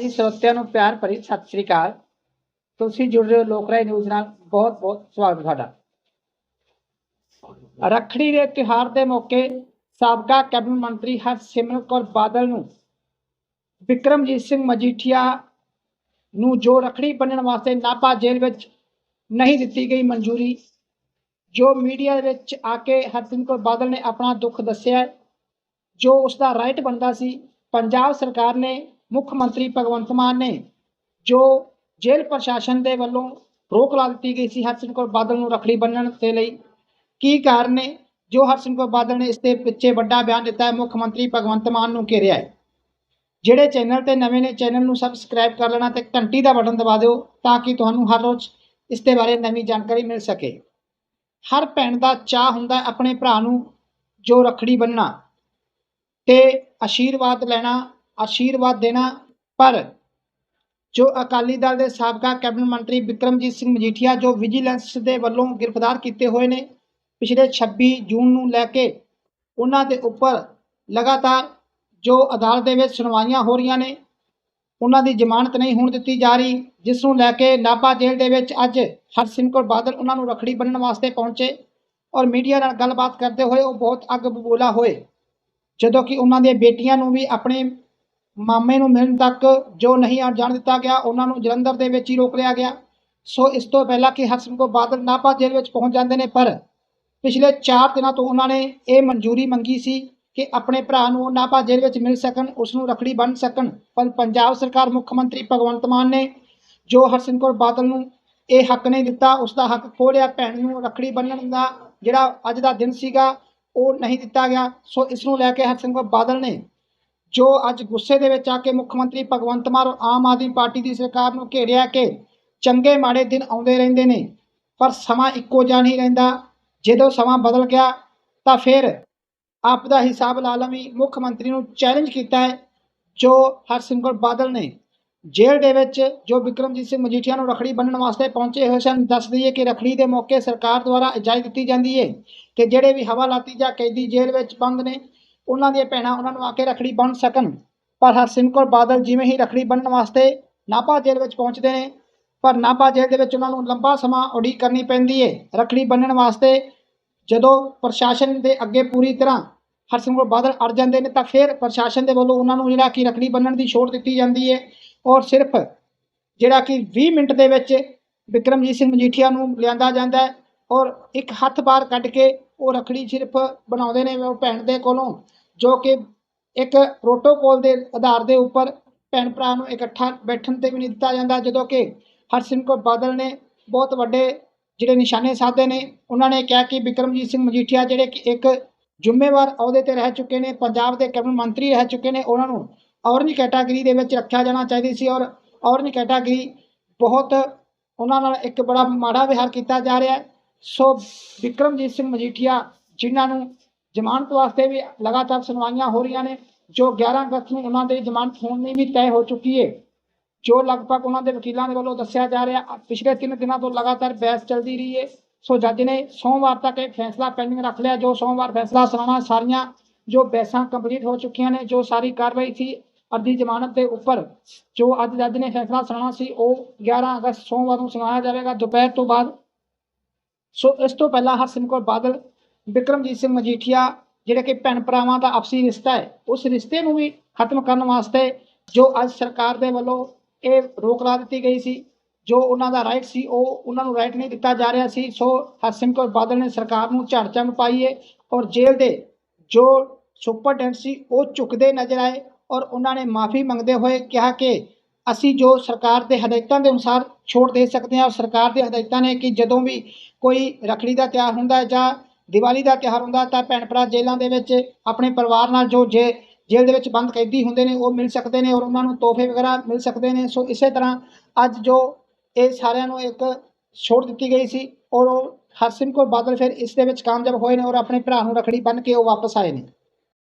ਜੀ ਸਰੋਤਿਆਂ ਨੂੰ ਪਿਆਰ ਭਰੀ ਸਤਿ ਸ੍ਰੀ ਅਕਾਲ। ਤੁਸੀਂ ਜੁੜ ਰਹੇ ਹੋ ਲੋਕਰਾਏ ਨਿਊਜ਼ ਨਾਲ। ਬਹੁਤ ਬਹੁਤ ਸਵਾਗਤ ਤੁਹਾਡਾ। ਰੱਖੜੀ ਦੇ ਤਿਉਹਾਰ ਦੇ ਮੌਕੇ ਸਾਬਕਾ ਕੈਬਨਿਟ ਮੰਤਰੀ ਹਰਸਿਮਰਤ ਕੌਰ ਬਾਦਲ ਨੂੰ ਵਿਕਰਮਜੀਤ ਸਿੰਘ ਮਜੀਠੀਆ ਨੂੰ ਜੋ ਰੱਖੜੀ ਬੰਨਣ ਵਾਸਤੇ ਨਾਭਾ ਜੇਲ੍ਹ ਵਿੱਚ ਨਹੀਂ ਦਿੱਤੀ ਗਈ ਮਨਜ਼ੂਰੀ, ਜੋ ਮੀਡੀਆ ਵਿੱਚ ਆ ਕੇ ਹਰਸਿਮਰਤ ਕੌਰ ਬਾਦਲ ਨੇ ਆਪਣਾ ਦੁੱਖ ਦੱਸਿਆ, ਜੋ ਉਸ ਦਾ ਰਾਈਟ ਬਣਦਾ ਸੀ, ਪੰਜਾਬ ਸਰਕਾਰ ਨੇ ਮੁੱਖ ਮੰਤਰੀ ਭਗਵੰਤ ਮਾਨ ਨੇ, ਜੋ ਜੇਲ੍ਹ ਪ੍ਰਸ਼ਾਸਨ ਦੇ ਵੱਲੋਂ ਰੋਕ ਲਾ ਦਿੱਤੀ ਗਈ ਸੀ ਹਰਸਿਮਰਤ ਕੌਰ ਬਾਦਲ ਨੂੰ ਰੱਖੜੀ ਬੰਨਣ ਦੇ ਲਈ। ਕੀ ਕਾਰਨ ਨੇ? ਜੋ ਹਰਸਿਮਰਤ ਕੌਰ ਬਾਦਲ ਨੇ ਇਸ ਦੇ ਪਿੱਛੇ ਵੱਡਾ ਬਿਆਨ ਦਿੱਤਾ ਹੈ, ਮੁੱਖ ਮੰਤਰੀ ਭਗਵੰਤ ਮਾਨ ਨੂੰ ਘੇਰਿਆ ਹੈ। ਜਿਹੜੇ ਚੈਨਲ ਤੇ ਨਵੇਂ ਨੇ, ਚੈਨਲ ਨੂੰ ਸਬਸਕ੍ਰਾਈਬ ਕਰ ਲੈਣਾ ਤੇ ਘੰਟੀ ਦਾ ਬਟਨ ਦਬਾ ਦਿਓ ਤਾਂ ਕਿ ਤੁਹਾਨੂੰ ਹਰ ਰੋਜ਼ ਇਸ ਦੇ ਬਾਰੇ ਨਵੀਂ ਜਾਣਕਾਰੀ ਮਿਲ ਸਕੇ। ਹਰ ਭੈਣ ਦਾ ਚਾਹ ਹੁੰਦਾ ਹੈ ਆਪਣੇ ਭਰਾ ਨੂੰ ਜੋ ਰੱਖੜੀ ਬੰਨਣਾ ਤੇ ਆਸ਼ੀਰਵਾਦ ਲੈਣਾ ਆਸ਼ੀਰਵਾਦ ਦੇਣਾ। ਪਰ ਜੋ ਅਕਾਲੀ ਦਲ ਦੇ ਸਾਬਕਾ ਕੈਬਨਿਟ ਮੰਤਰੀ ਵਿਕਰਮਜੀਤ ਸਿੰਘ ਮਜੀਠੀਆ, ਜੋ ਵਿਜੀਲੈਂਸ ਦੇ ਵੱਲੋਂ ਗ੍ਰਿਫਤਾਰ ਕੀਤੇ ਹੋਏ ਨੇ ਪਿਛਲੇ 26 ਜੂਨ ਨੂੰ ਲੈ ਕੇ, ਉਹਨਾਂ ਦੇ ਉੱਪਰ ਲਗਾਤਾਰ ਜੋ ਅਦਾਲਤ ਦੇ ਵਿੱਚ ਸੁਣਵਾਈਆਂ ਹੋ ਰਹੀਆਂ ਨੇ, ਉਹਨਾਂ ਦੀ ਜ਼ਮਾਨਤ ਨਹੀਂ ਹੋਣ ਦਿੱਤੀ ਜਾ ਰਹੀ, ਜਿਸ ਨੂੰ ਲੈ ਕੇ ਨਾਭਾ ਜੇਲ੍ਹ ਦੇ ਵਿੱਚ ਅੱਜ ਹਰਸਿਮਰਤ ਕੌਰ ਬਾਦਲ ਉਹਨਾਂ ਨੂੰ ਰੱਖੜੀ ਬੰਨਣ ਵਾਸਤੇ ਪਹੁੰਚੇ ਔਰ ਮੀਡੀਆ ਨਾਲ ਗੱਲਬਾਤ ਕਰਦੇ ਹੋਏ ਉਹ ਬਹੁਤ ਅੱਗ ਬਬੂਲਾ ਹੋਏ, ਜਦੋਂ ਕਿ ਉਹਨਾਂ ਦੀਆਂ ਬੇਟੀਆਂ ਨੂੰ ਵੀ ਆਪਣੇ ਮਾਮੇ ਨੂੰ ਮਿਲਣ ਤੱਕ ਜੋ ਨਹੀਂ ਆਉਣ ਜਾਣ ਦਿੱਤਾ ਗਿਆ, ਉਹਨਾਂ ਨੂੰ ਜਲੰਧਰ ਦੇ ਵਿੱਚ ਹੀ ਰੋਕ ਲਿਆ ਗਿਆ। ਸੋ ਇਸ ਤੋਂ ਪਹਿਲਾਂ ਕਿ ਹਰਸਿਮਰਤ ਕੌਰ ਬਾਦਲ ਨਾਭਾ ਜੇਲ੍ਹ ਵਿੱਚ ਪਹੁੰਚ ਜਾਂਦੇ ਨੇ, ਪਰ ਪਿਛਲੇ 4 ਦਿਨਾਂ ਤੋਂ ਉਹਨਾਂ ਨੇ ਇਹ ਮਨਜ਼ੂਰੀ ਮੰਗੀ ਸੀ ਕਿ ਆਪਣੇ ਭਰਾ ਨੂੰ ਉਹ ਨਾਭਾ ਜੇਲ੍ਹ ਵਿੱਚ ਮਿਲ ਸਕਣ ਉਸ ਨੂੰ ਰੱਖੜੀ ਬੰਨ੍ਹ ਸਕਣ। ਪਰ ਪੰਜਾਬ ਸਰਕਾਰ ਮੁੱਖ ਮੰਤਰੀ ਭਗਵੰਤ ਮਾਨ ਨੇ ਜੋ ਹਰਸਿਮ ਕੌਰ ਬਾਦਲ ਨੂੰ ਇਹ ਹੱਕ ਨਹੀਂ ਦਿੱਤਾ ਉਸ ਦਾ ਹੱਕ ਖੋਲਿਆ ਭੈਣ ਨੂੰ ਰੱਖੜੀ ਬੰਨਣ ਦਾ ਜਿਹੜਾ ਅੱਜ ਦਾ ਦਿਨ ਸੀਗਾ, ਉਹ ਨਹੀਂ ਦਿੱਤਾ ਗਿਆ। ਸੋ ਇਸ ਨੂੰ ਲੈ ਕੇ ਹਰਸਿਮਰਤ ਕੌਰ ਬਾਦਲ ਨੇ ਜੋ ਅੱਜ ਗੁੱਸੇ ਦੇ ਵਿੱਚ ਆ ਕੇ ਮੁੱਖ ਮੰਤਰੀ ਭਗਵੰਤ ਮਾਨ ਔਰ ਆਮ ਆਦਮੀ ਪਾਰਟੀ ਦੀ ਸਰਕਾਰ ਨੂੰ ਘੇਰਿਆ ਕਿ ਚੰਗੇ ਮਾੜੇ ਦਿਨ ਆਉਂਦੇ ਰਹਿੰਦੇ ਨੇ, ਪਰ ਸਮਾਂ ਇੱਕੋ ਜਿਹਾ ਨਹੀਂ ਰਹਿੰਦਾ। ਜਦੋਂ ਸਮਾਂ ਬਦਲ ਗਿਆ, ਤਾਂ ਫਿਰ ਆਪ ਦਾ ਹਿਸਾਬ ਲਾਲਮੀ ਲਵੀਂ, ਮੁੱਖ ਮੰਤਰੀ ਨੂੰ ਚੈਲੰਜ ਕੀਤਾ ਹੈ, ਜੋ ਹਰਸਿਮਰਤ ਕੌਰ ਬਾਦਲ ਨੇ ਜੇਲ੍ਹ ਦੇ ਵਿੱਚ ਜੋ ਵਿਕਰਮਜੀਤ ਸਿੰਘ ਮਜੀਠੀਆ ਨੂੰ ਰਖੜੀ ਬੰਨਣ ਵਾਸਤੇ ਪਹੁੰਚੇ ਹੋਏ ਸਨ, ਦੱਸ ਦਈਏ ਕਿ ਰਖੜੀ ਦੇ ਮੌਕੇ ਸਰਕਾਰ ਦੁਆਰਾ ਇਜਾਜ਼ਤ ਦਿੱਤੀ ਜਾਂਦੀ ਹੈ ਕਿ ਜਿਹੜੇ ਵੀ ਹਵਾਲਾਤੀ ਜਾਂ ਕੈਦੀ ਜੇਲ੍ਹ ਵਿੱਚ ਬੰਦ ਨੇ ਉਹਨਾਂ ਦੀਆਂ ਭੈਣਾਂ ਉਹਨਾਂ ਨੂੰ ਆ ਕੇ ਰਖੜੀ ਬੰਨ੍ਹ ਸਕਣ। ਪਰ ਹਰਸਿਮਰਤ ਕੌਰ ਬਾਦਲ ਜਿਵੇਂ ਹੀ ਰਖੜੀ ਬੰਨ੍ਹਣ ਵਾਸਤੇ ਨਾਭਾ ਜੇਲ੍ਹ ਵਿੱਚ ਪਹੁੰਚਦੇ ਨੇ, ਪਰ ਨਾਭਾ ਜੇਲ੍ਹ ਦੇ ਵਿੱਚ ਉਹਨਾਂ ਨੂੰ ਲੰਬਾ ਸਮਾਂ ਉਡੀਕ ਕਰਨੀ ਪੈਂਦੀ ਹੈ ਰਖੜੀ ਬੰਨਣ ਵਾਸਤੇ ਜਦੋਂ ਪ੍ਰਸ਼ਾਸਨ ਦੇ ਅੱਗੇ ਪੂਰੀ ਤਰ੍ਹਾਂ ਹਰਸਿਮ ਕੌਰ ਬਾਦਲ ਅੜ ਜਾਂਦੇ ਨੇ, ਤਾਂ ਫਿਰ ਪ੍ਰਸ਼ਾਸਨ ਦੇ ਵੱਲੋਂ ਉਹਨਾਂ ਨੂੰ ਜਿਹੜਾ ਕਿ ਰਖੜੀ ਬੰਨਣ ਦੀ ਛੋਟ ਦਿੱਤੀ ਜਾਂਦੀ ਹੈ ਔਰ ਸਿਰਫ ਜਿਹੜਾ ਕਿ 20 ਮਿੰਟ ਦੇ ਵਿੱਚ ਵਿਕਰਮਜੀਤ ਸਿੰਘ ਮਜੀਠੀਆ ਨੂੰ ਲਿਆਂਦਾ ਜਾਂਦਾ ਔਰ ਇੱਕ ਹੱਥ ਬਾਹਰ ਕੱਢ ਕੇ ਉਹ ਰਖੜੀ ਸਿਰਫ ਬਣਾਉਂਦੇ ਨੇ ਉਹ ਭੈਣ ਦੇ ਕੋਲੋਂ, ਜੋ ਕਿ ਇੱਕ ਪ੍ਰੋਟੋਕੋਲ ਦੇ ਆਧਾਰ ਦੇ ਉੱਪਰ ਭੈਣ ਭਰਾ ਨੂੰ ਇਕੱਠਾ ਬੈਠਣ ਤੇ ਵੀ ਨਹੀਂ ਦਿੱਤਾ ਜਾਂਦਾ, ਜਦੋਂ ਕਿ ਹਰਸਿਮਰਤ ਕੌਰ ਬਾਦਲ ਨੇ ਬਹੁਤ ਵੱਡੇ ਜਿਹੜੇ ਨਿਸ਼ਾਨੇ ਸਾਧੇ ਨੇ, ਉਹਨਾਂ ਨੇ ਕਿਹਾ ਕਿ ਬਿਕਰਮਜੀਤ ਸਿੰਘ ਮਜੀਠੀਆ ਜਿਹੜੇ ਕਿ ਇੱਕ ਜ਼ਿੰਮੇਵਾਰ ਅਹੁਦੇ ਤੇ ਰਹਿ ਚੁੱਕੇ ਨੇ, ਪੰਜਾਬ ਦੇ ਕੈਬਨਿਟ ਮੰਤਰੀ ਰਹਿ ਚੁੱਕੇ ਨੇ, ਉਹਨਾਂ ਨੂੰ ਔਰਨੀ ਕੈਟਾਗਰੀ ਦੇ ਵਿੱਚ ਰੱਖਿਆ ਜਾਣਾ ਚਾਹੀਦੀ ਸੀ ਔਰ ਔਰਨੀ ਕੈਟਾਗਰੀ ਬਹੁਤ ਉਹਨਾਂ ਨਾਲ ਇੱਕ ਬੜਾ ਮਾੜਾ ਵਿਹਾਰ ਕੀਤਾ ਜਾ ਰਿਹਾ ਹੈ। ਸੋ ਵਿਕਰਮਜੀਤ ਸਿੰਘ ਮਜੀਠੀਆ, ਜਿਨ੍ਹਾਂ ਨੂੰ ਜ਼ਮਾਨਤ ਵਾਸਤੇ ਵੀ ਲਗਾਤਾਰ ਸੁਣਵਾਈਆਂ ਹੋ ਰਹੀਆਂ ਨੇ, ਜੋ 11 ਅਗਸਤ ਨੂੰ ਉਹਨਾਂ ਦੇ ਜ਼ਮਾਨਤ ਹੋਣ ਦੀ ਵੀ ਤੈਅ ਹੋ ਚੁੱਕੀ ਹੈ ਜੋ ਲਗਭਗ ਉਹਨਾਂ ਦੇ ਵਕੀਲਾਂ ਦੇ ਵੱਲੋਂ ਦੱਸਿਆ ਜਾ ਰਿਹਾ ਪਿਛਲੇ ਤਿੰਨ ਦਿਨਾਂ ਤੋਂ ਲਗਾਤਾਰ ਬਹਿਸ ਚੱਲਦੀ ਰਹੀ ਹੈ ਸੋ ਜੱਜ ਨੇ ਸੋਮਵਾਰ ਤੱਕ ਇਹ ਫੈਸਲਾ ਪੈਂਡਿੰਗ ਰੱਖ ਲਿਆ, ਜੋ ਸੋਮਵਾਰ ਫੈਸਲਾ ਸੁਣਾਉਣਾ ਸਾਰੀਆਂ ਜੋ ਬਹਿਸਾਂ ਕੰਪਲੀਟ ਹੋ ਚੁੱਕੀਆਂ ਨੇ, ਜੋ ਸਾਰੀ ਕਾਰਵਾਈ ਸੀ ਅਰਜੀ ਜ਼ਮਾਨਤ ਦੇ ਉੱਪਰ, ਜੋ ਅੱਜ ਜੱਜ ਨੇ ਫੈਸਲਾ ਸੁਣਾਉਣਾ ਸੀ, ਉਹ 11 ਅਗਸਤ ਸੋਮਵਾਰ ਨੂੰ ਸੁਣਾਇਆ ਜਾਵੇਗਾ, ਦੁਪਹਿਰ ਤੋਂ ਬਾਅਦ ਸੋ ਇਸ ਤੋਂ ਪਹਿਲਾਂ ਹਰਸਿਮਰਤ ਕੌਰ ਬਾਦਲ ਵਿਕਰਮਜੀਤ ਸਿੰਘ ਮਜੀਠੀਆ, ਜਿਹੜੇ ਕਿ ਭੈਣ ਭਰਾਵਾਂ ਦਾ ਆਪਸੀ ਰਿਸ਼ਤਾ ਹੈ, ਉਸ ਰਿਸ਼ਤੇ ਨੂੰ ਵੀ ਖਤਮ ਕਰਨ ਵਾਸਤੇ ਜੋ ਅੱਜ ਸਰਕਾਰ ਦੇ ਵੱਲੋਂ ਇਹ ਰੋਕ ਲਾ ਦਿੱਤੀ ਗਈ ਸੀ, ਜੋ ਉਹਨਾਂ ਦਾ ਰਾਈਟ ਸੀ, ਉਹ ਉਹਨਾਂ ਨੂੰ ਰਾਈਟ ਨਹੀਂ ਦਿੱਤਾ ਜਾ ਰਿਹਾ ਸੀ। ਸੋ ਹਰਸਿਮ ਕੌਰ ਬਾਦਲ ਨੇ ਸਰਕਾਰ ਨੂੰ ਝਾੜ ਚੰਮ ਪਾਈ ਹੈ ਔਰ ਜੇਲ੍ਹ ਦੇ ਜੋ ਸੁਪਰਡੈਂਟ ਸੀ, ਉਹ ਝੁਕਦੇ ਨਜ਼ਰ ਆਏ ਔਰ ਉਹਨਾਂ ਨੇ ਮਾਫੀ ਮੰਗਦੇ ਹੋਏ ਕਿਹਾ ਕਿ ਅਸੀਂ ਜੋ ਸਰਕਾਰ ਦੇ ਹਦਾਇਤਾਂ ਦੇ ਅਨੁਸਾਰ ਛੋਟ ਦੇ ਸਕਦੇ ਹਾਂ, ਔਰ ਸਰਕਾਰ ਦੇ ਹਦਾਇਤਾਂ ਨੇ ਕਿ ਜਦੋਂ ਵੀ ਕੋਈ ਰੱਖੜੀ ਦਾ ਤਿਉਹਾਰ ਹੁੰਦਾ ਹੈ ਜਾਂ ਦੀਵਾਲੀ ਦਾ ਤਿਉਹਾਰ ਹੁੰਦਾ ਤਾਂ ਭੈਣ ਭਰਾ ਜੇਲ੍ਹਾਂ ਦੇ ਵਿੱਚ ਆਪਣੇ ਪਰਿਵਾਰ ਨਾਲ ਜੋ ਜੇ ਜੇਲ੍ਹ ਦੇ ਵਿੱਚ ਬੰਦ ਕੈਦੀ ਹੁੰਦੇ ਨੇ, ਉਹ ਮਿਲ ਸਕਦੇ ਨੇ ਔਰ ਉਹਨਾਂ ਨੂੰ ਤੋਹਫੇ ਵਗੈਰਾ ਮਿਲ ਸਕਦੇ ਨੇ। ਸੋ ਇਸੇ ਤਰ੍ਹਾਂ ਅੱਜ ਜੋ ਇਹ ਸਾਰਿਆਂ ਨੂੰ ਇੱਕ ਛੋਟ ਦਿੱਤੀ ਗਈ ਸੀ ਔਰ ਉਹ ਹਰਸਿਮਰਤ ਕੌਰ ਬਾਦਲ ਫਿਰ ਇਸ ਦੇ ਵਿੱਚ ਕਾਮਯਾਬ ਹੋਏ ਨੇ ਔਰ ਆਪਣੇ ਭਰਾ ਨੂੰ ਰੱਖੜੀ ਬੰਨ੍ਹ ਕੇ ਉਹ ਵਾਪਸ ਆਏ ਨੇ।